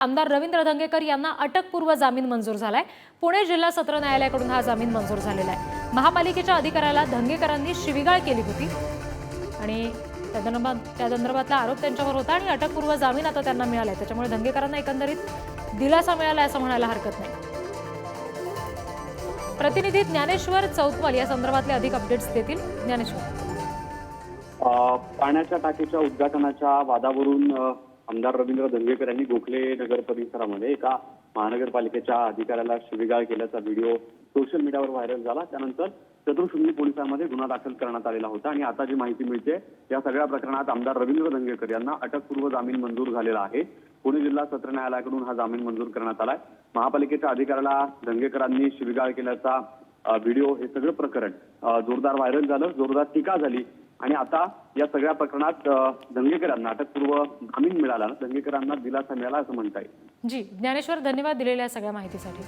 आमदार रवींद्र धंगेकर यांना अटकपूर्व जामीन मंजूर झालाय. पुणे जिल्हा सत्र न्यायालयाकडून हा जामीन मंजूर झालेला आहे. महापालिकेच्या अधिकाऱ्याला धंगेकरांनी शिविगाळ केली होती. आणि त्या संदर्भातला आरोप त्यांच्यावर होता आणि अटकपूर्व जामीन आता त्यांना मिळालाय. त्याच्यामुळे धंगेकरांना एकंदरीत दिलासा मिळाला असं म्हणायला हरकत नाही. प्रतिनिधी ज्ञानेश्वर चौतवाल या संदर्भातले अधिक अपडेट्स देतील. ज्ञानेश्वर. पाण्याच्या टाकीच्या उद्घाटनाच्या वादावरून आमदार रवींद्र धंगेकर यांनी गोखले नगर परिसरामध्ये एका महानगरपालिकेच्या अधिकाऱ्याला शिवीगाळ केल्याचा व्हिडिओ सोशल मीडियावर व्हायरल झाला. त्यानंतर चतुर्शृंगी पोलिसांमध्ये गुन्हा दाखल करण्यात आलेला होता आणि आता जी माहिती मिळते या सगळ्या प्रकरणात आमदार रवींद्र धंगेकर यांना अटकपूर्व जामीन मंजूर झालेला आहे. पुणे जिल्हा सत्र न्यायालयाकडून हा जामीन मंजूर करण्यात आलाय. महापालिकेच्या अधिकाऱ्याला धंगेकरांनी शिवीगाळ केल्याचा व्हिडिओ हे सगळं प्रकरण जोरदार व्हायरल झालं. जोरदार टीका झाली. आणि आता या सगळ्या प्रकरणात दंगेकरांना अटकपूर्व जामीन मिळाला. दंगेकरांना दिलासा मिळाला असं म्हणता येईल. जी ज्ञानेश्वर धन्यवाद दिलेल्या सगळ्या माहितीसाठी.